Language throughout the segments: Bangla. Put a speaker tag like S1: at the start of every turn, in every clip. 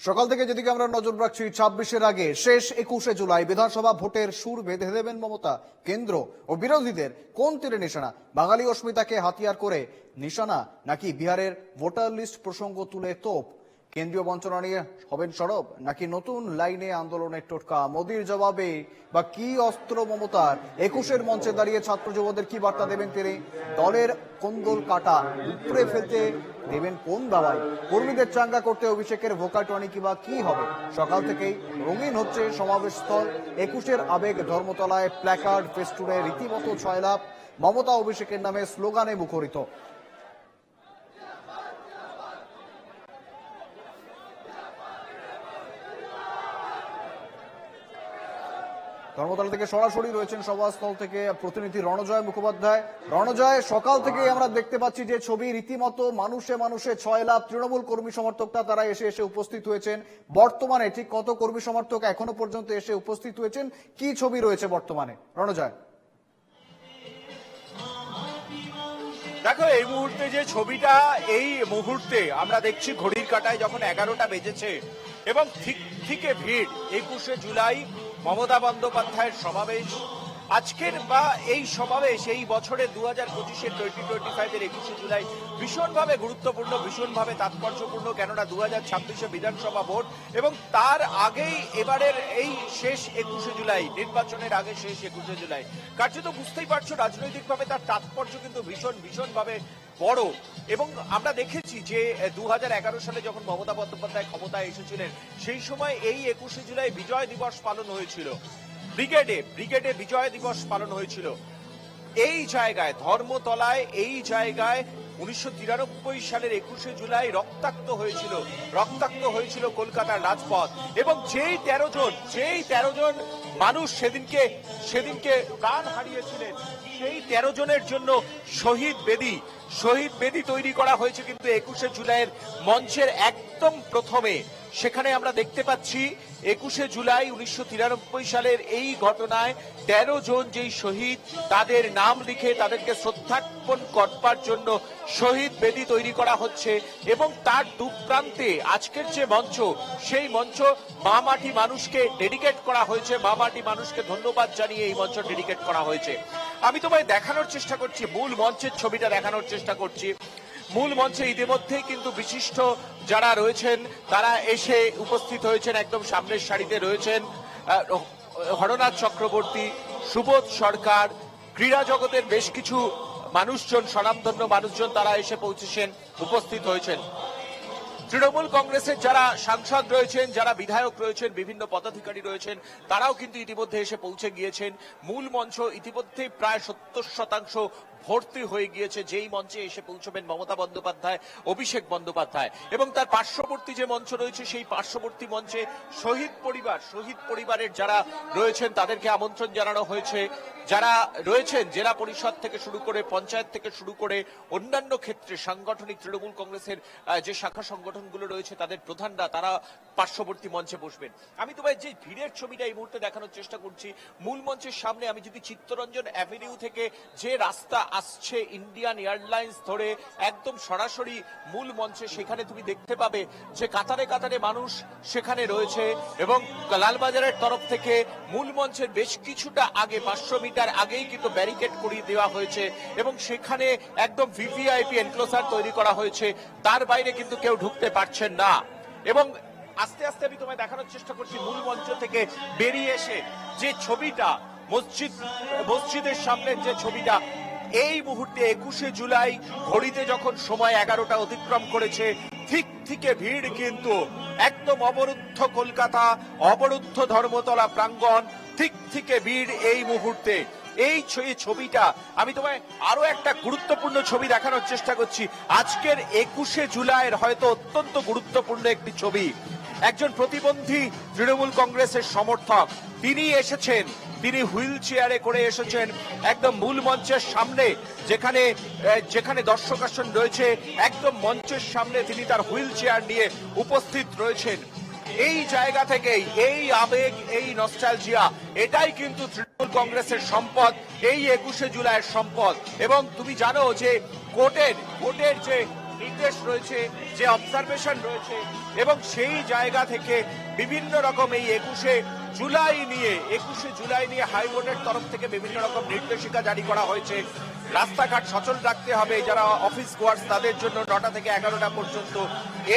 S1: সকাল থেকে যেদিকে আমরা নজর রাখছি, ছাব্বিশের আগে শেষ একুশে জুলাই বিধানসভা ভোটের সুর বেঁধে দেবেন মমতা, কেন্দ্র ও বিরোধীদের কোন তীরে নিশানা? বাঙালি অস্মিতাকে হাতিয়ার করে নিশানা নাকি বিহারের ভোটার লিস্ট প্রসঙ্গ তুলে তোপ? কেন্দ্রীয় বঞ্চনা নিয়ে হবেন সরব? নাকি নতুন লাইনে আন্দোলনের টোটকা? মোদির জবাবে, বা কি অস্ত্র মমতার? একুশের মঞ্চে দাঁড়িয়ে ছাত্র যুবদের কি বার্তা দেবেন তিনি? দলের কোন্দল কাটা, উপড়ে ফেলতে দেবেন কোন দাওয়াই? কর্মীদের চাঙ্গা করতে অভিষেকের ভোকাল টনিকি বা কি হবে? সকাল থেকেই রঙিন হচ্ছে সমাবেশ স্থল একুশের আবেগ ধর্মতলায় প্ল্যাকার্ড, ফেস্টুনে রীতিমতো ছয়লাভ মমতা অভিষেকের নামে স্লোগানে মুখরিত। ধর্মতলা থেকে সরাসরি রয়েছেন সভাস্থল থেকে প্রতিনিধি রণজয় মুখোপাধ্যায়। রণজয়, সকাল থেকে আমরা দেখতে পাচ্ছি যে ছবি, রীতিমতো মানুষে মানুষে ছয় লাখ তৃণমূল কর্মী সমর্থকরা তারা এসে এসে উপস্থিত হয়েছেন। বর্তমানে ঠিক কত কর্মী সমর্থক এখনও পর্যন্ত এসে উপস্থিত হয়েছেন? কি ছবি রয়েছে বর্তমানে? রণজয়।
S2: দেখো, এই মুহূর্তে যে ছবিটা, এই মুহূর্তে আমরা দেখছি ঘড়ির কাটায় যখন এগারোটা বেজেছে এবং ঠিক থেকে ভিড়। একুশে জুলাই মমতা বন্দ্যোপাধ্যায়ের সমাবেশ আজকের বা এই সমাবেশ, এই বছরের দু হাজার পঁচিশের টোয়েন্টি টোয়েন্টি ফাইভের একুশে জুলাই ভীষণভাবে গুরুত্বপূর্ণ, ভীষণভাবে তাৎপর্যপূর্ণ, কেননা দু হাজার ছাব্বিশে বিধানসভা ভোট এবং তার আগেই এবারের এই শেষ একুশে জুলাই, নির্বাচনের আগে শেষ একুশে জুলাই। কার্যত বুঝতেই পারছ, রাজনৈতিকভাবে তার তাৎপর্য কিন্তু ভীষণ, ভীষণভাবে বড়। এবং আমরা দেখেছি যে দু হাজার এগারো সালে যখন মমতা বন্দ্যোপাধ্যায় ক্ষমতায় এসেছিলেন, সেই সময় এই একুশে জুলাই বিজয় দিবস পালন হয়েছিল। ব্রিগেডে ব্রিগেডে বিজয় দিবস পালন হয়েছিল। এই জায়গায়, ধর্মতলায় এই জায়গায় উনিশশো তিরানব্বই সালের একুশে জুলাই রক্তাক্ত হয়েছিল। রক্তাক্ত হয়েছিল কলকাতার রাজপথ। এবং যেই তেরো জন, যেই তেরো জন মানুষ সেদিনকে সেদিনকে প্রাণ হারিয়েছিলেন, সেই তেরো জনের জন্য শহীদ বেদি শহীদ বেদি তৈরি করা হয়েছে কিন্তু একুশে জুলাইয়ের মঞ্চের একদম প্রথমে। সেখানে আমরা দেখতে পাচ্ছি একুশে জুলাই উনিশশো সালের এই ঘটনায় তেরো জন যেই শহীদ, তাদের নাম লিখে তাদেরকে শ্রদ্ধার্পণ করবার জন্য শহীদ বেদি তৈরি করা হচ্ছে এবং তার দুপ্রান্তে আজকের যে মঞ্চ, সেই মঞ্চ মা মাটি মানুষকে ডেডিকেট করা হয়েছে। মা মাটি মানুষকে ধন্যবাদ জানিয়ে এই মঞ্চ ডেডিকেট করা হয়েছে। আমি তোমায় দেখানোর চেষ্টা করছি, মূল মঞ্চের ছবিটা দেখানোর চেষ্টা করছি। মূল মঞ্চে ইতিমধ্যেই কিন্তু বিশিষ্ট যারা রয়েছেন, তারা এসে উপস্থিত হয়েছেন, একদম সামনের সারিতে রয়েছেন। হরনাথ চক্রবর্তী, সুবোধ সরকার, ক্রীড়া জগতের বেশ কিছু মানুষজন, স্বনামধন্য মানুষজন তারা এসে পৌঁছেছেন, উপস্থিত হয়েছেন। তৃণমূল কংগ্রেসের যারা সাংসদ রয়েছেন, যারা বিধায়ক রয়েছেন, বিভিন্ন পদাধিকারী রয়েছেন, তারাও কিন্তু ইতিমধ্যে এসে পৌঁছে গিয়েছেন। মূল মঞ্চ ইতিমধ্যে প্রায় সত্তর শতাংশ ভর্তি হয়ে গিয়েছে, যেই মঞ্চে এসে পৌঁছবেন মমতা বন্দ্যোপাধ্যায়, অভিষেক বন্দ্যোপাধ্যায়। এবং তার পার্শ্ববর্তী যে মঞ্চ রয়েছে, সেই পার্শ্ববর্তী মঞ্চে শহীদ পরিবার, শহীদ পরিবারের যারা রয়েছেন, তাদেরকে আমন্ত্রণ জানানো হয়েছে। যারা রয়েছেন, জেলা পরিষদ থেকে শুরু করে পঞ্চায়েত থেকে শুরু করে অন্যান্য ক্ষেত্রে সাংগঠনিক, তৃণমূল কংগ্রেসের যে শাখা সংগঠনগুলো রয়েছে, তাদের প্রধানরা, তারা পার্শ্ববর্তী মঞ্চে বসবেন। আমি তোমায় যে ভিড়ের ছবিটা এই মুহূর্তে দেখানোর চেষ্টা করছি, মূল মঞ্চের সামনে আমি যদি চিত্তরঞ্জন অ্যাভিনিউ থেকে যে রাস্তা আসছে ইন্ডিয়ান এয়ারলাইন্স ধরে একদম সরাসরি মূল মঞ্চে। সেখানে তুমি দেখতে পাবে যে কাতারে কাতারে মানুষ সেখানে রয়েছে এবং লালবাজারের তরফ থেকে মূল মঞ্চের বেশ কিছুটা আগে, পাঁচশো মিটার আগেই কিন্তু ব্যারিকেড করিয়ে দেওয়া হয়েছে এবং সেখানে একদম ভিভিআইপি এনক্লোজার তৈরি করা হয়েছে। তার বাইরে কিন্তু কেউ ঢুকতে পারছেন না। এবং আস্তে আস্তে আমি তোমায় দেখানোর চেষ্টা করছি মূল মঞ্চ থেকে বেরিয়ে এসে যে ছবিটা, মসজিদ, মসজিদের সামনের যে ছবিটা এই মুহূর্তে একুশে জুলাই ঘড়িতে যখন সময় এগারোটা অতিক্রম করেছে, ঠিক থেকে ভিড় কিন্তু একদম অবরুদ্ধ কলকাতা, অবরুদ্ধ ধর্মতলা প্রাঙ্গণ, ঠিক থেকে ভিড় এই মুহূর্তে। এই ছবিটা আমি তোমায় আরও একটা গুরুত্বপূর্ণ ছবি দেখানোর চেষ্টা করছি। আজকের একুশে জুলাইয়ের হয়তো অত্যন্ত গুরুত্বপূর্ণ একটি ছবি। একজন প্রতিবন্ধী তৃণমূল কংগ্রেসের সমর্থক। তিনি এসেছেন, তিনি হুইল চেয়ারে করে এসেছেন, একদম মূল মঞ্চের সামনে, যেখানে যেখানে দর্শক আসন রয়েছে, একদম মঞ্চের সামনে তিনি তার হুইল চেয়ার নিয়ে উপস্থিত রয়েছেন। এই জায়গা থেকেই, এই আবেগ, এই নস্টালজিয়া এটাই কিন্তু তৃণমূল কংগ্রেসের সম্পদ, এই একুশে জুলাইয়ের সম্পদ। এবং তুমি জানো যে কোর্টের কোর্টের যে নির্দেশ রয়েছে, যে অবজারভেশন রয়েছে, এবং সেই জায়গা থেকে বিভিন্ন রকম এই একুশে জুলাই নিয়ে, একুশে জুলাই নিয়ে হাইকোর্টের তরফ থেকে বিভিন্ন রকম নির্দেশিকা জারি করা হয়েছে। রাস্তাঘাট সচল রাখতে হবে, যারা অফিস গোয়ার্স তাদের জন্য নটা থেকে এগারোটা পর্যন্ত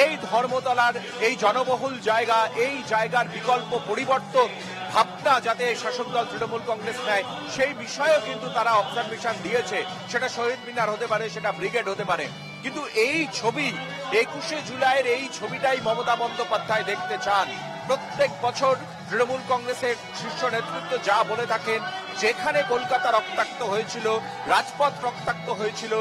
S2: এই ধর্মতলার এই জনবহুল জায়গা, এই জায়গার বিকল্প পরিবর্তন ভাবনা যাতে শাসক দল তৃণমূল কংগ্রেস নেয়, সেই বিষয়েও কিন্তু তারা অবজারভেশন দিয়েছে। সেটা শহীদ মিনার হতে পারে, সেটা ব্রিগেড হতে পারে। কিন্তু এই ছবি, একুশে জুলাইয়ের এই ছবিটাই মমতা বন্দ্যোপাধ্যায় দেখতে চান। প্রত্যেক বছর তৃণমূল কংগ্রেসের শীর্ষ নেতৃত্ব যা বলে থাকেন, যেখানে কলকাতা রক্তাক্ত হয়েছিল, রাজপথ রক্তাক্ত হয়েছিল,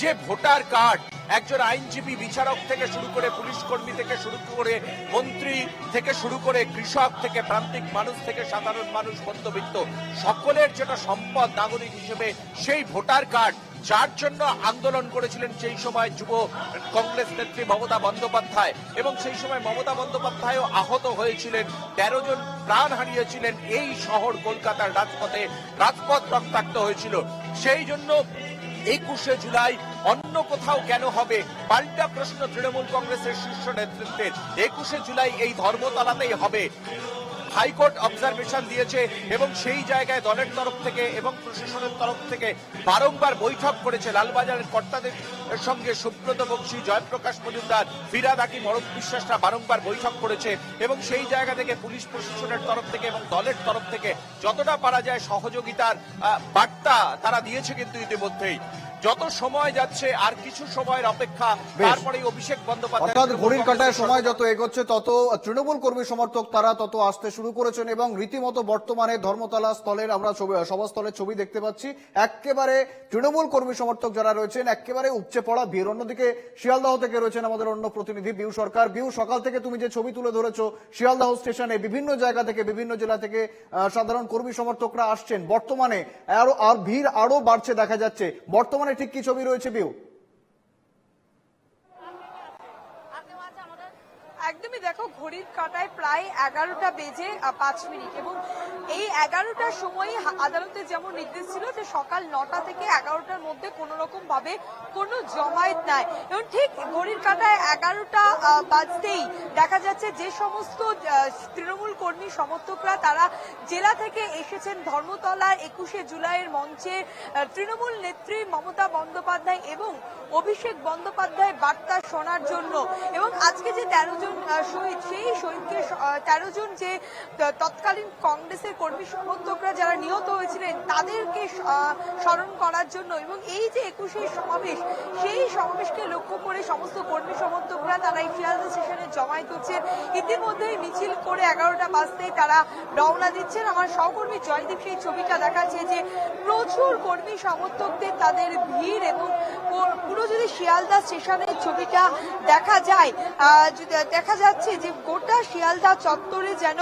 S2: যে ভোটার কার্ড একজন আইনজীবী বিচারক থেকে শুরু করে পুলিশ কর্মী থেকে শুরু করে মন্ত্রী থেকে শুরু করে কৃষক থেকে প্রান্তিক মানুষ থেকে সাধারণ মানুষ, মধ্যবিত্ত, সকলের যেটা সম্পদ নাগরিক হিসেবে সেই ভোটার কার্ড যার জন্য আন্দোলন করেছিলেন সেই সময় যুব কংগ্রেস নেত্রী মমতা বন্দ্যোপাধ্যায়। এবং সেই সময় মমতা বন্দ্যোপাধ্যায়ও আহত হয়েছিলেন, তেরো জন প্রাণ হারিয়েছিলেন এই শহর কলকাতার রাজপথে, রাজপথ রক্তাক্ত হয়েছিল। সেই জন্য একুশে জুলাই অন্য কোথাও কেন হবে? পাল্টা প্রশ্ন তৃণমূল কংগ্রেসের শীর্ষ নেতৃত্বের। একুশে জুলাই এই ধর্মতলাতেই হবে। হাইকোর্ট অবজারভেশন দিয়েছে এবং সেই জায়গায় দলের তরফ থেকে এবং প্রশাসনের তরফ থেকে বারংবার বৈঠক করেছে লালবাজারের কর্তাদের সঙ্গে সুব্রত বংশী জয়প্রকাশ মজুমদার ফিরাদ হাকিম অরূপ বিশ্বাসরা বারংবার বৈঠক করেছে এবং সেই জায়গা থেকে পুলিশ প্রশাসনের তরফ থেকে এবং দলের তরফ থেকে যতটা পারা যায় সহযোগিতার বার্তা তারা দিয়েছে কিন্তু ইতিমধ্যেই। যত সময় যাচ্ছে আর কিছু সময়ের অপেক্ষা তারপরে অভিষেক বন্দ্যোপাধ্যায়
S1: অর্থাৎ ঘড়ির কাটায় সময় যত এগোচ্ছে তত তৃণমূল কর্মী সমর্থক তারা তত আসতে শুরু করেছেন এবং রীতিমতো বর্তমানে ধর্মতলা স্থলের আমরা ছবি সভাস্থলের ছবি দেখতে পাচ্ছি। একেবারে তৃণমূল কর্মী সমর্থক যারা রয়েছেন একেবারে উপচে পড়া ভিড়। অন্যদিকে শিয়ালদাহ থেকে রয়েছেন আমাদের অন্য প্রতিনিধি বিউ সরকার। বিউ সকাল থেকে তুমি যে ছবি তুলে ধরেছো শিয়ালদাহ স্টেশনে বিভিন্ন জায়গা থেকে বিভিন্ন জেলা থেকে আহ, সাধারণ কর্মী সমর্থকরা আসছেন। বর্তমানে আরও আর ভিড় আরও বাড়ছে দেখা যাচ্ছে। বর্তমানে ঠিক কি ছবি রয়েছে বিউ
S3: একদমই দেখো ঘড়ির কাটায় প্রায় এগারোটা বেজে পাঁচ মিনিট। এবং এই এগারোটার সময় আদালতে যেমন নির্দেশ ছিল যে সকাল নটা থেকে এগারোটার মধ্যে কোনো রকম ভাবে কোনো জমায়েত নাই। এবং ঠিক ঘড়ির কাটায় এগারোটা বাজতেই দেখা যাচ্ছে যে সমস্ত তৃণমূল কর্মী সমর্থকরা তারা জেলা থেকে এসেছেন ধর্মতলা একুশে জুলাইয়ের মঞ্চে। তৃণমূল নেত্রী মমতা বন্দ্যোপাধ্যায় এবং অভিষেক বন্দ্যোপাধ্যায় বার্তা শোনার জন্য। এবং আজকে যে তেরো জন আহ, শহীদকে তেরো জন যে তৎকালীন কংগ্রেসের কর্মী সমর্থকরা যারা নিহত হয়েছিলেন, তাদেরকে স্মরণ করার জন্য এবং এই যে সমাবেশ, সেই সমাবেশকে লক্ষ্য করে সমস্ত কর্মী সমর্থকরা তারা এই স্টেশনে জমায়েত হচ্ছেন। ইতিমধ্যেই মিছিল করে এগারোটা বাজতেই তারা রওনা দিচ্ছেন। আমার সহকর্মী জয়দীপ সেই ছবিটা দেখাচ্ছে যে, প্রচুর কর্মী সমর্থকদের তাদের ভিড় এবং পুরো যদি শিয়ালদা স্টেশনের ছবিটা দেখা যায় দেখা যাচ্ছে যে গোটা শিয়ালদা চত্বরে যেন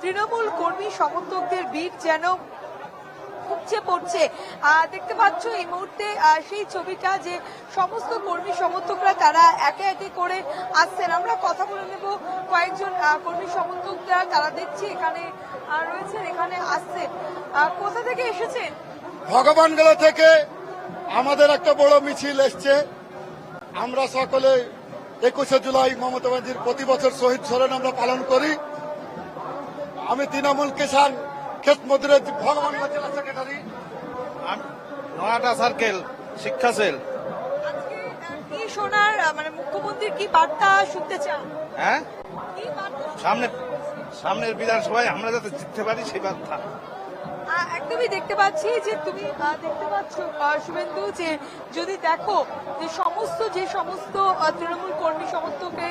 S3: তৃণমূল কর্মী সমর্থকদের ভিড় যেন উপচে পড়ছে। দেখতে পাচ্ছ এই মুহূর্তে সেই ছবিটা যে সমস্ত কর্মী সমর্থকরা তারা একে একে করে আসছেন। আমরা কথা বলে নেব কয়েকজন কর্মী সমর্থকরা তারা দেখছি এখানে রয়েছেন, এখানে আসছেন। কোথা থেকে এসেছেন?
S4: ভগবানগোলা থেকে আমাদের একটা বড় মিছিল এসছে। আমরা সকলে একুশে জুলাই মমতা ব্যানার্জির প্রতি বছর শহীদ স্মরণ আমরা পালন করি। আমি তৃণমূল কিষাণ ক্ষেত জেলা সেক্রেটারি
S5: নোয়াটা সার্কেল শিক্ষা সেল
S3: কি শোনার মানে মুখ্যমন্ত্রীর কি বার্তা শুনতে চান?
S5: হ্যাঁ?
S3: কি
S5: সামনে সামনের বিধানসভায় আমরা যাতে জিততে পারি সেই বার্তা।
S3: একদমই দেখতে পাচ্ছি যে তুমি দেখতে পাচ্ছ শুভেন্দু যে যদি দেখো যে সমস্ত যে সমস্ত তৃণমূল কর্মী সমর্থকে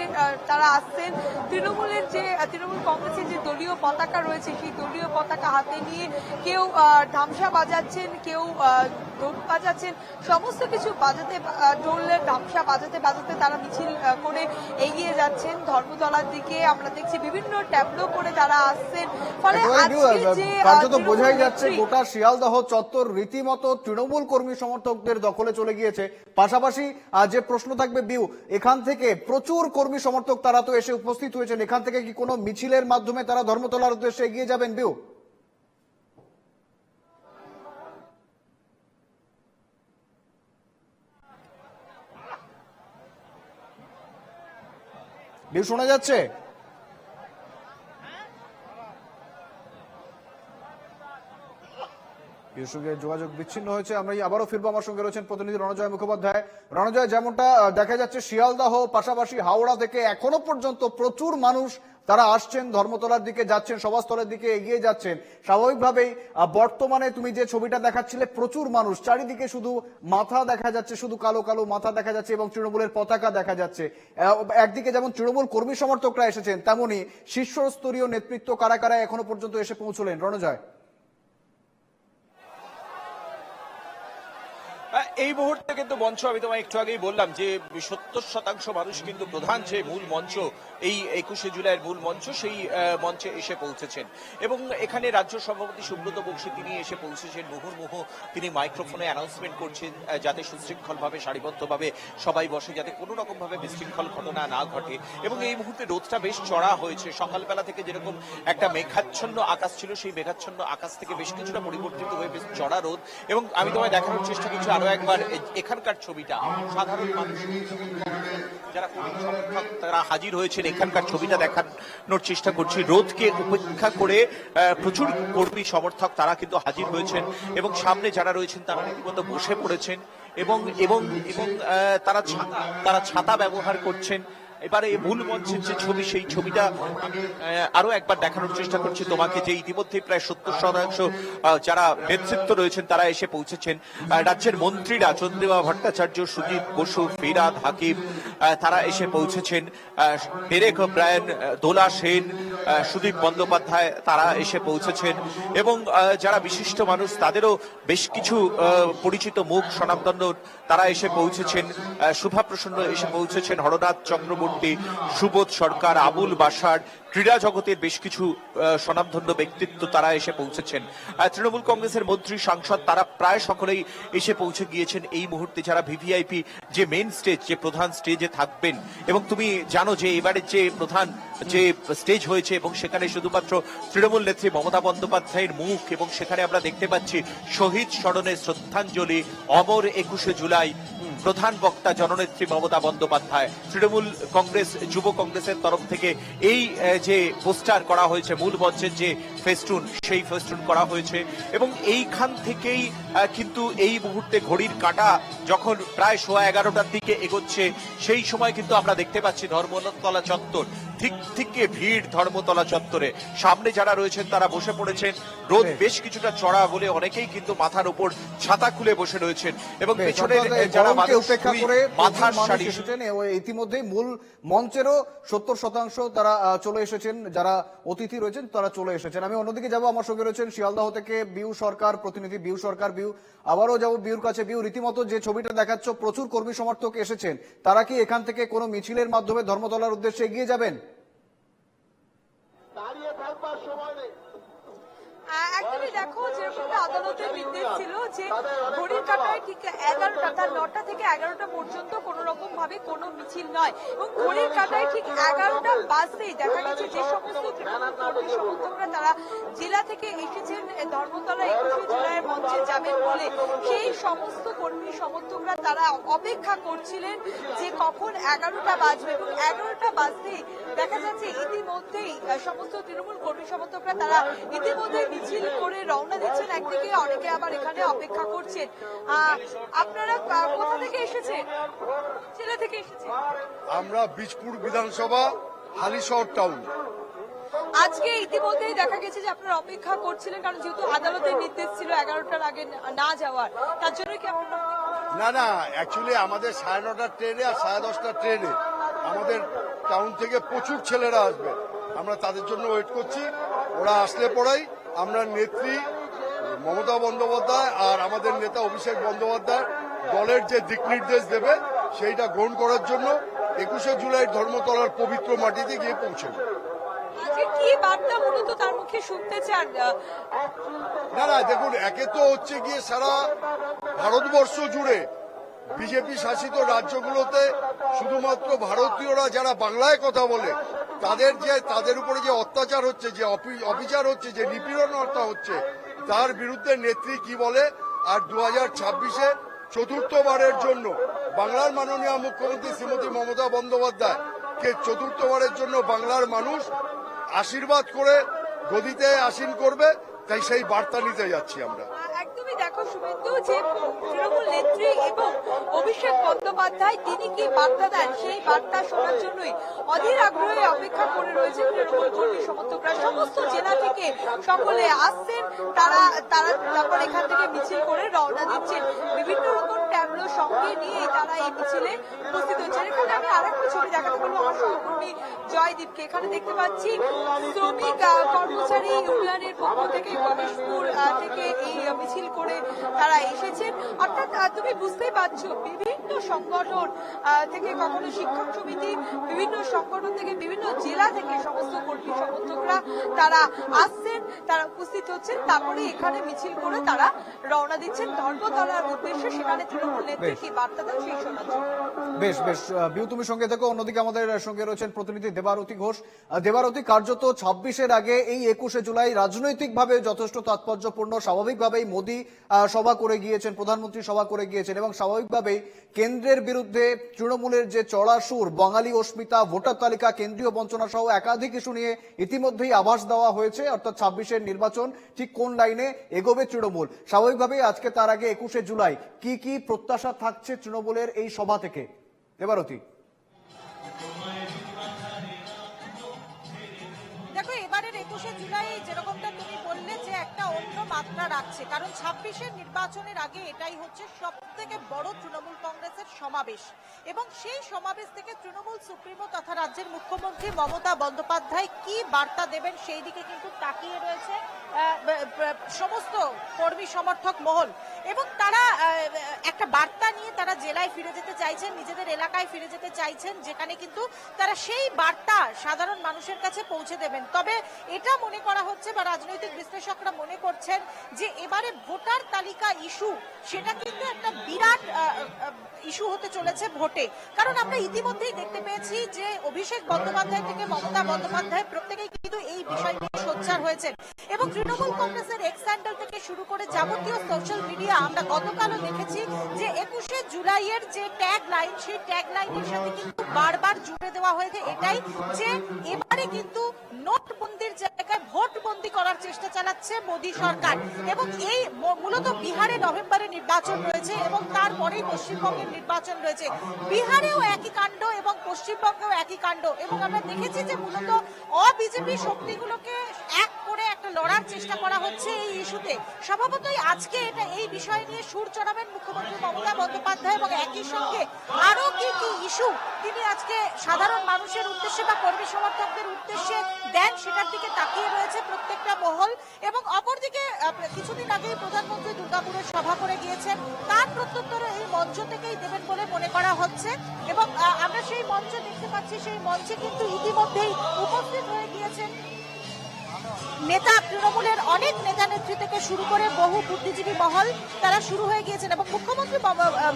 S3: তারা আসছেন তৃণমূলের যে তৃণমূল কংগ্রেসের যে দলীয় পতাকা রয়েছে সেই দলীয় পতাকা হাতে নিয়ে কেউ আহ, ধামসা বাজাচ্ছেন কেউ ঢোল বাজাচ্ছেন সমস্ত কিছু বাজাতে ঢোলের ধামসা বাজাতে বাজাতে তারা মিছিল করে এগিয়ে যাচ্ছেন ধর্মতলার দিকে। আমরা দেখছি বিভিন্ন ট্যাবলো করে তারা আসছেন। ফলে আজকে যে
S1: বোঝাই
S3: তৃণমূল
S1: যাচ্ছে গোটা শিয়ালদহ চত্বর রীতিমতো তৃণমূল কর্মী সমর্থকদের দখলে চলে গিয়েছে। পাশাপাশি যে প্রশ্ন থাকবে বিউ এখান থেকে প্রচুর কর্মী সমর্থক তারা তো এসে উপস্থিত হয়েছেন। এখান থেকে কি কোনো মিছিলের মাধ্যমে তারা ধর্মতলার উদ্দেশ্যে এগিয়ে যাবেন বিউ? বিউ শোনা যাচ্ছে? বিউর সঙ্গে যোগাযোগ বিচ্ছিন্ন হয়েছে। আমরা আবারও ফিরবো। আমার সঙ্গে রয়েছেন প্রতিনিধি রণজয় মুখোপাধ্যায়। রণজয়, যেমনটা দেখা যাচ্ছে শিয়ালদাহ, পাশাপাশি হাওড়া থেকে এখনও পর্যন্ত প্রচুর মানুষ তারা আসছেন, ধর্মতলার দিকে যাচ্ছেন, সভাস্থলের দিকে এগিয়ে যাচ্ছেন। স্বাভাবিকভাবেই বর্তমানে তুমি যে ছবিটা দেখাচ্ছিলে, প্রচুর মানুষ। চারিদিকে শুধু মাথা দেখা যাচ্ছে, শুধু কালো কালো মাথা দেখা যাচ্ছে এবং তৃণমূলের পতাকা দেখা যাচ্ছে। একদিকে যেমন তৃণমূল কর্মী সমর্থকরা এসেছেন, তেমনি শীর্ষস্তরীয় নেতৃত্ব কারা কারা এখনও পর্যন্ত এসে পৌঁছলেন? রণজয়।
S2: এই মুহূর্তে কিন্তু মঞ্চ, আমি তোমায় একটু আগেই বললাম যে সত্তর শতাংশ মানুষ কিন্তু প্রধান যে মূল মঞ্চ, এই একুশে জুলাইয়ের মূল মঞ্চ, সেই মঞ্চে এসে পৌঁছেছেন। এবং এখানে রাজ্য সভাপতি সুব্রত বক্সী, তিনি এসে পৌঁছেছেন মুহুর্মুহু। তিনি মাইক্রোফোনে অ্যানাউন্সমেন্ট করছেন যাতে সুশৃঙ্খলভাবে, সারিবদ্ধভাবে সবাই বসে, যাতে কোনো রকম ভাবে বিশৃঙ্খল ঘটনা না ঘটে। এবং এই মুহূর্তে রোদটা বেশ চড়া হয়েছে। সকালবেলা থেকে যেরকম একটা মেঘাচ্ছন্ন আকাশ ছিল, সেই মেঘাচ্ছন্ন আকাশ থেকে বেশ কিছুটা পরিবর্তিত হয়ে বেশ চড়া রোদ। এবং আমি তোমায় দেখানোর চেষ্টা করছি আরও একবার এখানকার ছবিটা, সাধারণ মানুষ। যারা তারা হাজির হয়েছেন এখানকার ছবিটা দেখানোর চেষ্টা করছি। রোধকে উপেক্ষা করে প্রচুর কর্মী সমর্থক তারা কিন্তু হাজির হয়েছেন এবং সামনে যারা রয়েছেন তারা রীতিমতো বসে পড়েছেন এবং এবং এবং তারা ছাতা তারা ছাতা ব্যবহার করছেন। এবারে মূল মঞ্চের যে ছবি, সেই ছবিটা আরও একবার দেখানোর চেষ্টা করছি। তোমাকে যে ইতিমধ্যে প্রায় সত্তর শতাংশ যারা নেতৃত্ব রয়েছেন, তারা এসে পৌঁছেছেন। রাজ্যের মন্ত্রীরা চন্দ্রিমা ভট্টাচার্য সুজিত বসু, ফিরাদ হাকিম তারা এসে পৌঁছেছেন। ডেরেক ব্রায়ন দোলা সেন সুদীপ বন্দ্যোপাধ্যায়, তারা এসে পৌঁছেছেন। এবং যারা বিশিষ্ট মানুষ, তাদেরও বেশ কিছু পরিচিত মুখ, স্বনামধন্য, তারা এসে পৌঁছেছেন। শুভা প্রসন্ন এসে পৌঁছেছেন। হরনাথ চক্রবর্তী সুবোধ সরকার, আবুল বাসার ক্রীড়া জগতের বেশ কিছু স্বনামধন্য ব্যক্তিত্ব তারা এসে পৌঁছেছেন। তৃণমূল কংগ্রেসের মন্ত্রী, সাংসদ, তারা প্রায় সকলেই এসে পৌঁছে গিয়েছেন এই মুহূর্তে যারা ভিভিআইপি যে মেন স্টেজ যে প্রধান স্টেজে থাকবেন। এবং তুমি জানো যে এবারে যে প্রধান, যে স্টেজ হয়েছে এবং সেখানে শুধুমাত্র তৃণমূল নেত্রী মমতা বন্দ্যোপাধ্যায়ের মুখ এবং সেখানে আমরা দেখতে পাচ্ছি শহীদ স্মরণে শ্রদ্ধাঞ্জলি, অমর একুশে জুলাই প্রধান বক্তা জননেত্রী মমতা বন্দ্যোপাধ্যায়, তৃণমূল কংগ্রেস, যুব কংগ্রেসের তরফ থেকে এই যে পোস্টার করা হয়েছে, মূল মঞ্চের যে ফেস্টুন, সেই ফেস্টুন করা হয়েছে এবং এইখান থেকেই কিন্তু এই মুহূর্তে ঘড়ির কাটা যখন প্রায় সোয়া এগারোটার দিকে এগোচ্ছে, সেই সময় কিন্তু আমরা দেখতে পাচ্ছি ধর্মতলা চত্বর ঠিক থেকে ভিড় ধর্মতলা চত্বরে। সামনে যারা রয়েছেন তারা বসে পড়েছেন। রোদ বেশ। কিছুটা চড়া বলে অনেকেই কিন্তু মাথার উপর ছাতা খুলে বসে রয়েছেন এবং
S1: বেশ,
S2: পেছনের যারা
S1: উপেক্ষা করে
S2: মাথার শাড়ি।
S1: এসেছেন ইতিমধ্যেই মূল মঞ্চেরও সত্তর শতাংশ তারা চলে এসেছেন। যারা অতিথি রয়েছেন তারা চলে এসেছেন। আমি অন্যদিকে যাব আমার সঙ্গে রয়েছেন শিয়ালদাহ থেকে বিউ সরকার প্রতিনিধি বিউ সরকার বিউ। আবারও যাব বিউর কাছে। বিউ রীতিমতো যে ছবিটা দেখাচ্ছ প্রচুর কর্মী সমর্থক এসেছেন। তারা কি এখান থেকে কোনো মিছিলের মাধ্যমে ধর্মতলার উদ্দেশ্যে এগিয়ে যাবেন?
S3: আহ, দেখো যেরকমটা আদালতের নির্দেশ ছিল যে ঘড়ির কাটায় ঠিক এগারোটা নটা থেকে এগারোটা পর্যন্ত কোন রকম ভাবে কোনো মিছিল নয়। এবং ঘড়ির কাটায় ঠিক এগারোটা বাজতেই দেখা গেছে যে সমস্ত কর্মী সমর্থকরা তারা জেলা থেকে এসেছেন ধর্মতলা একুশে জুলাইয়ের মঞ্চে যাবেন বলে। সেই সমস্ত কর্মী সমর্থকরা তারা অপেক্ষা করছিলেন যে কখন এগারোটা বাজবে। এবং এগারোটা বাজতেই দেখা যাচ্ছে ইতিমধ্যেই সমস্ত তৃণমূল কর্মী সমর্থকরা তারা ইতিমধ্যে মিছিল করে রওনা দিচ্ছেন। একদিকে অনেকে আবার এখানে অপেক্ষা করছেন। আপনারা কোথা থেকে এসেছেন? জেলা থেকে এসেছেন?
S4: আমরা বীজপুর বিধানসভা হালিশহর টাউন
S3: আজকে ইতিমধ্যেই দেখা গেছে যে আপনারা অপেক্ষা করছিলেন কারণ যেহেতু আদালতের নির্দেশ ছিল এগারোটার আগে না যাওয়ার তার জন্য কি আপনারা
S4: না না অ্যাকচুয়ালি আমাদের সাড়ে নটার ট্রেনে আর সাড়ে দশটার ট্রেনে আমাদের টাউন থেকে প্রচুর ছেলেরা আসবে। আমরা তাদের জন্য ওয়েট করছি। ওরা আসলে পরেই আমরা নেত্রী মমতা বন্দ্যোপাধ্যায় আর আমাদের নেতা অভিষেক বন্দ্যোপাধ্যায় দলের যে দিক নির্দেশ দেবে সেইটা গ্রহণ করার জন্য একুশে জুলাই ধর্মতলার পবিত্র মাটিতে গিয়ে পৌঁছবে।
S3: শুনতে চান?
S4: না না দেখুন একে তো হচ্ছে গিয়ে সারা ভারতবর্ষ জুড়ে বিজেপি শাসিত রাজ্যগুলোতে শুধুমাত্র ভারতীয়রা যারা বাংলায় কথা বলে তাদের যে, তাদের উপরে যে অত্যাচার হচ্ছে, যে অবিচার হচ্ছে, যে নিপীড়নতা হচ্ছে, তার বিরুদ্ধে নেত্রী কি বলে? আর দু হাজার ছাব্বিশে চতুর্থবারের জন্য বাংলার মাননীয় মুখ্যমন্ত্রী শ্রীমতী মমতা বন্দ্যোপাধ্যায় কে চতুর্থবারের জন্য বাংলার মানুষ আশীর্বাদ করে গদিতে আসীন করবে, তাই সেই বার্তা নিতে যাচ্ছি আমরা।
S3: শুভেন্দু যে তৃণমূল নেত্রী এবং অভিষেক বন্দ্যোপাধ্যায়, তিনি কি বার্তা দেন? সেই বার্তা শোনার জন্যই অধীর আগ্রহে অপেক্ষা করে রয়েছে তৃণমূল কর্মী সমর্থকরা। সমস্ত জেলা থেকে সকলে আসছেন। তারা তারা তারপর এখান থেকে মিছিল করে রওনা দিচ্ছেন। বিভিন্ন রকম ট্যাবলো সঙ্গে নিয়ে তারা এই মিছিলে উপস্থিত হচ্ছেন এখানে আমি আরেকটা ছবি দেখাতে পারব আমার সহকর্মী জয়দীপকে। এখানে দেখতে পাচ্ছি শ্রমিক কর্মচারী ইউনিয়নের পক্ষ থেকে গণেশপুর থেকে এই মিছিল করে তারা এসেছেন। অর্থাৎ তুমি বুঝতেই পারছ বিভিন্ন সংগঠন থেকে কখনো শিক্ষক সমিতি বিভিন্ন সংগঠন থেকে বিভিন্ন জেলা থেকে সমস্ত কর্মী সমর্থকরা তারা আসছেন তারা উপস্থিত হচ্ছেন। তারপরে এখানে মিছিল করে তারা রওনা দিচ্ছেন। ধর্মতলার উদ্দেশ্যে সেখানে তৃণমূল নেত্রী
S1: বেশ।
S3: কি বার্তা দেন সেই শোনার
S1: বেশ বেশ। বিউ তুমি সঙ্গে দেখো অন্যদিকে আমাদের সঙ্গে রয়েছেন প্রতিনিধি দেবারতী ঘোষ। দেবারতী কার্যত ছাব্বিশের আগে এই একুশে জুলাই রাজনৈতিকভাবে যথেষ্ট তাৎপর্যপূর্ণ স্বাভাবিকভাবেই মোদী সভা করে গিয়েছেন, প্রধানমন্ত্রী সভা করে গিয়েছেন এবং স্বাভাবিকভাবেই কেন্দ্রের বিরুদ্ধে তৃণমূলের যে চড়া সুর বাঙালি অস্মিতা, ভোটার তালিকা, কেন্দ্রীয় বঞ্চনা সহ একাধিক ইস্যু নিয়ে ইতিমধ্যেই আভাস দেওয়া হয়েছে, অর্থাৎ ছাব্বিশের নির্বাচন ঠিক কোন লাইনে এগোবে তৃণমূল? স্বাভাবিকভাবেই আজকে তার আগে একুশে জুলাই কি কি প্রত্যাশা থাকছে তৃণমূলের এই সভা থেকে? দেবারতী।
S6: মাত্রা রাখছে। কারণ ছাব্বিশের নির্বাচনের আগে এটাই হচ্ছে সব থেকে বড় তৃণমূল কংগ্রেসের সমাবেশ। এবং সেই সমাবেশ থেকে তৃণমূল, সুপ্রিমো তথা রাজ্যের মুখ্যমন্ত্রী মমতা বন্দ্যোপাধ্যায় কি বার্তা দেবেন সেই দিকে কিন্তু তাকিয়ে রয়েছে সমস্ত কর্মী সমর্থক মহল। এবং তারা একটা বার্তা নিয়ে তারা জেলায় ফিরে যেতে চাইছেন, নিজেদের এলাকায় ফিরে যেতে চাইছেন, যেখানে কিন্তু তারা সেই বার্তা সাধারণ মানুষের কাছে পৌঁছে দেবেন। তবে এটা মনে করা হচ্ছে বা রাজনৈতিক বিশ্লেষকরা মনে করছেন যে এবারে ভোটার তালিকা ইস্যু, সেটা কিন্তু একটা বিরাট ইস্যু হতে চলেছে ভোটে। কারণ আমরা ইতিমধ্যেই দেখতে পেয়েছি যে অভিষেক বন্দ্যোপাধ্যায় থেকে মমতা বন্দ্যোপাধ্যায় প্রত্যেকেই কিন্তু এই বিষয় নিয়ে সোচ্চার হয়েছেন। এবং তৃণমূল কংগ্রেসের এক্স হ্যান্ডেল থেকে শুরু করে যাবতীয় সোশ্যাল মিডিয়া আমরা গতকালও দেখেছি যে একুশে জুলাইয়ের যে ট্যাগ লাইন সেই ট্যাগ লাইনের সাথে কিন্তু বারবার জুড়ে দেওয়া হয়েছে। এটাই যে এবারে কিন্তু নোটবন্দির জায়গায় ভোটবন্দি করার চেষ্টা চালাচ্ছে মোদী সরকার। এবং এই মূলত বিহারে নভেম্বরে নির্বাচন রয়েছে এবং তারপরেই পশ্চিমবঙ্গের নির্বাচন রয়েছে। বিহারেও একই কাণ্ড এবং পশ্চিমবঙ্গেও একই কাণ্ড এবং আমরা দেখেছি যে মূলত অবিজেপি শক্তিগুলোকে একটা লড়ার চেষ্টা করা হচ্ছে এই ইস্যুতে। স্বভাবতই আজকে এটা এই বিষয় নিয়ে সুর চড়াবেন মুখ্যমন্ত্রী মমতা বন্দ্যোপাধ্যায় এবং একই সঙ্গে আরও কি কি ইস্যু তিনি আজকে সাধারণ মানুষের উদ্দেশ্যে বা কর্মী সমর্থকদের উদ্দেশ্যে দেন সেটার দিকে তাকিয়ে রয়েছে প্রত্যেকটা মহল এবং অপরদিকে কিছুদিন আগেই প্রধানমন্ত্রী দুর্গাপুরের সভা করে গিয়েছেন। তার প্রত্যুত্তর এই মঞ্চ থেকেই দেবেন বলে মনে করা হচ্ছে এবং আমরা সেই মঞ্চ দেখতে পাচ্ছি, সেই মঞ্চে কিন্তু ইতিমধ্যেই উপস্থিত হয়ে গিয়েছেন নেতা তৃণমূলের অনেক নেতা নেত্রী থেকে শুরু করে বহু বুদ্ধিজীবী মহল তারা শুরু হয়ে গিয়েছেন এবং মুখ্যমন্ত্রী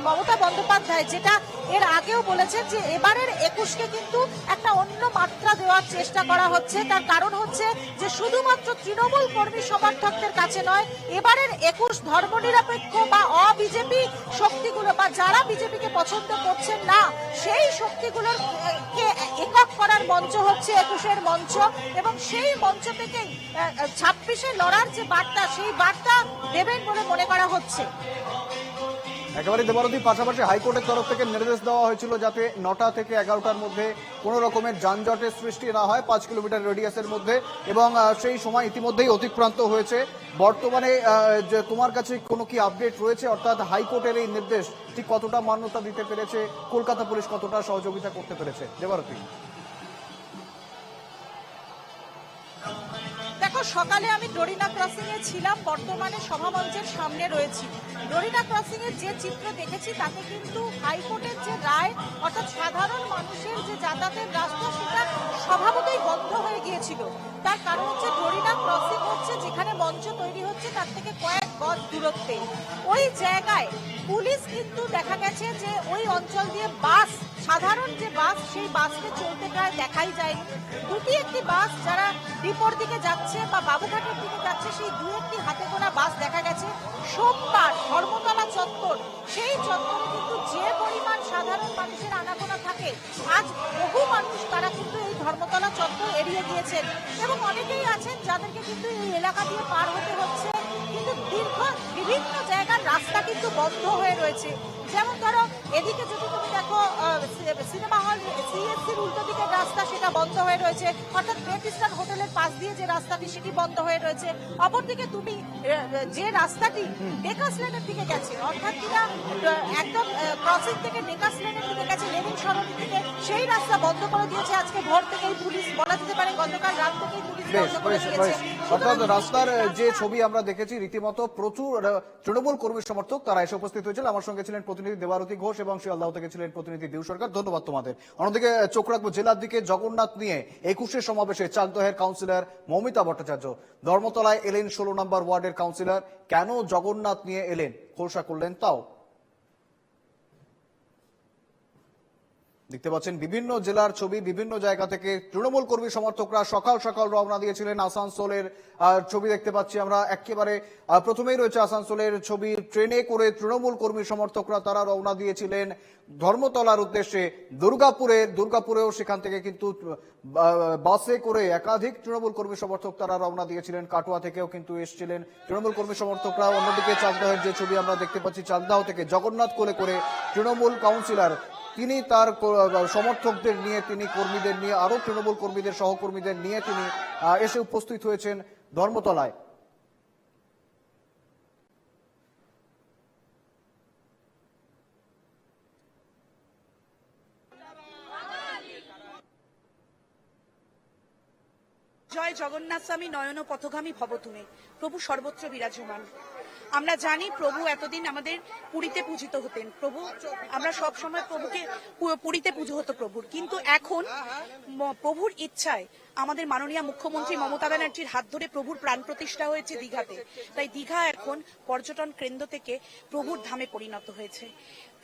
S6: মমতা বন্দ্যোপাধ্যায় যেটা এর আগেও বলেছেন যে এবারের একুশকে কিন্তু একটা অন্য মাত্রা দেওয়ার চেষ্টা করা হচ্ছে। তার কারণ হচ্ছে যে শুধুমাত্র তৃণমূল কর্মী সমর্থকদের কাছে নয়, এবারের একুশ ধর্মনিরপেক্ষ বা অবিজেপি শক্তিগুলো বা যারা বিজেপিকে পছন্দ করছেন না, সেই শক্তিগুলোর একক করার মঞ্চ হচ্ছে একুশের মঞ্চ এবং সেই মঞ্চ থেকেই ছাব্বিশে লড়ার যে বার্তা, সেই বার্তা দেবেন বলে মনে করা হচ্ছে।
S1: একেবারে দেবারতী পাশাপাশি হাইকোর্টের তরফ থেকে নির্দেশ দেওয়া হয়েছিল যাতে নটা থেকে এগারোটার মধ্যে কোনো রকমের যানজটের সৃষ্টি না হয়, পাঁচ কিলোমিটার রেডিয়াসের মধ্যে, এবং সেই সময় ইতিমধ্যেই অতিক্রান্ত হয়েছে। বর্তমানে যে তোমার কাছে কোনো কি আপডেট রয়েছে? অর্থাৎ হাইকোর্টের এই নির্দেশ ঠিক কতটা মান্যতা দিতে পেরেছে? কলকাতা পুলিশ কতটা সহযোগিতা করতে পেরেছে? দেবারতী
S6: সকালে আমি ডরিনা ক্রসিং এ ছিলাম, বর্তমানে সভামঞ্চের সামনে রয়েছি। ডরিনা এর যে চিত্র দেখেছি, তাতে কিন্তু হাইকোর্টের যে রায়, অর্থাৎ সাধারণ মানুষের যে যাতায়াতের রাস্তা, সেটা স্বভাবতই বন্ধ হয়ে গিয়েছিল। তার কারণ হচ্ছে, ডরিনা ক্রসিং হচ্ছে, যেখানে মঞ্চ তৈরি হচ্ছে, তার থেকে কয়েক গজ দূরত্বে। ওই জায়গায় পুলিশ কিন্তু দেখা গেছে যে ওই অঞ্চল দিয়ে বাস, সাধারণ যে বাস, সেই বাসকে চলতে প্রায় দেখাই যায়নি। দুটি একটি বাস যারা ডিপোর দিকে যাচ্ছে বা বাবুঘাটের দিকে যাচ্ছে, সেই দু একটি হাতে গোনা বাস দেখা গেছে। সোমবার ধর্মতলা চত্বর, সেই চত্বরে কিন্তু যে পরিমাণ সাধারণ মানুষের আনাগোনা থাকে, আজ বহু মানুষ তারা কিন্তু এই ধর্মতলা চত্বর এড়িয়ে গিয়েছেন। এবং অনেকেই আছেন যাদেরকে কিন্তু এই এলাকা দিয়ে পার হতে হচ্ছে। কিন্তু দীর্ঘ বিভিন্ন জায়গার রাস্তা কিন্তু বন্ধ হয়ে রয়েছে। যেমন ধরো এদিকে যদি তুমি সিনেমা হল সিএসসির উল্টো দিকের রাস্তা সেটা বন্ধ হয়ে রয়েছে অর্থাৎ গ্রেট ইস্টার্ন হোটেলের পাশ দিয়ে যে রাস্তাটি সেটি বন্ধ হয়ে রয়েছে। অপরদিকে তুমি যে রাস্তাটি ডেকাস লেনের দিকে গেছে অর্থাৎ কিনা একদম ক্রসিং থেকে ডেকাস লেনের দিকে গেছে লেনিন সরণি থেকে সেই রাস্তা বন্ধ করে দিয়েছে আজকে ভোর থেকেই পুলিশ। বলা যেতে পারে গতকাল রাত থেকেই পুলিশ বন্ধ করে দিয়েছে।
S1: অর্থাৎ রাস্তার যে ছবি আমরা দেখেছি রীতিমতো প্রচুর তৃণমূল কর্মী সমর্থক তারা এসে উপস্থিত হয়েছিল। আমার সঙ্গে ছিলেন প্রতিনিধি দেবারতী ঘোষ এবং শিয়ালদাহ থেকে ছিলেন প্রতিনিধি বিউ সরকার, ধন্যবাদ তোমাদের। অন্যদিকে, চোখ রাখব জেলার দিকে, জগন্নাথ নিয়ে একুশে সমাবেশে চাকদহের কাউন্সিলর মমিতা ভট্টাচার্য। ধর্মতলায় এলেন ষোলো নম্বর ওয়ার্ডের কাউন্সিলর কেন জগন্নাথ নিয়ে এলেন? খোলসা করলেন তাও। দেখতে পাচ্ছেন বিভিন্ন জেলার ছবি, বিভিন্ন জায়গা থেকে তৃণমূল কর্মী সমর্থকরা সকাল সকাল রওনা দিয়েছিলেন আসানসোলের। ছবি দেখতে পাচ্ছি আমরা একেবারে প্রথমেই রয়েছে আসানসোলের ছবি। ট্রেনে করে তৃণমূল কর্মী সমর্থকরা তারা রওনা দিয়েছিলেন ধর্মতলার উদ্দেশ্যে। দুর্গাপুরে, দুর্গাপুরেও সেখান থেকে কিন্তু বাসে করে একাধিক তৃণমূল কর্মী সমর্থক তারা রওনা দিয়েছিলেন। কাটোয়া থেকেও কিন্তু এসেছিলেন তৃণমূল কর্মী সমর্থকরা। অন্যদিকে চাকদাহের যে ছবি আমরা দেখতে পাচ্ছি, চাকদাহ থেকে জগন্নাথ কোলে করে তৃণমূল কাউন্সিলর তিনি তার সমর্থকদের নিয়ে, তিনি কর্মীদের নিয়ে আরও তৃণমূল কর্মীদের, সহকর্মীদের নিয়ে তিনি এসে উপস্থিত হয়েছেন ধর্মতলায়।
S7: জয় জগন্নাথ স্বামী নয়ন পথগামী ভবতুমে। প্রভু সর্বত্র বিরাজমান। আমরা জানি প্রভু এতদিন আমাদের পুরীতে পূজিত হতেন। প্রভু, আমরা সব সময় প্রভুকে পুরীতে পুজো হতো প্রভুর। কিন্তু এখন প্রভুর ইচ্ছায় আমাদের মাননীয় মুখ্যমন্ত্রী মমতা ব্যানার্জির হাত ধরে প্রভুর প্রাণ প্রতিষ্ঠা হয়েছে দীঘাতে। তাই দীঘা এখন পর্যটন কেন্দ্র থেকে প্রভুর ধামে পরিণত হয়েছে।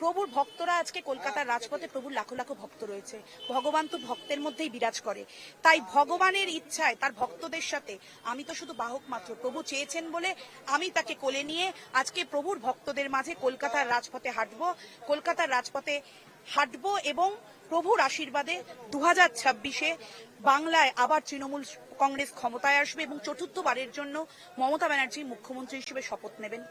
S7: প্রভুর ভক্তরা আজকে কলকাতার রাজপথে প্রভুর লাখো লাখো ভক্ত রয়েছে। ভগবান তো ভক্তের মধ্যেই বিরাজ করে। তাই ভগবানের ইচ্ছায়, তার ভক্তদের সাথে আমি তো শুধু বাহক মাত্র, প্রভু চেয়েছেন বলে আমি তাকে কোলে নিয়ে আজকে প্রভুর ভক্তদের মাঝে কলকাতার রাজপথে হাঁটবো, কলকাতার রাজপথে হাঁটবো এবং প্রভুর আশীর্বাদে দু হাজার ছাব্বিশে বাংলায় আবার তৃণমূল কংগ্রেস ক্ষমতায় আসবে এবং চতুর্থবারের জন্য মমতা ব্যানার্জি মুখ্যমন্ত্রী হিসেবে শপথ নেবেন।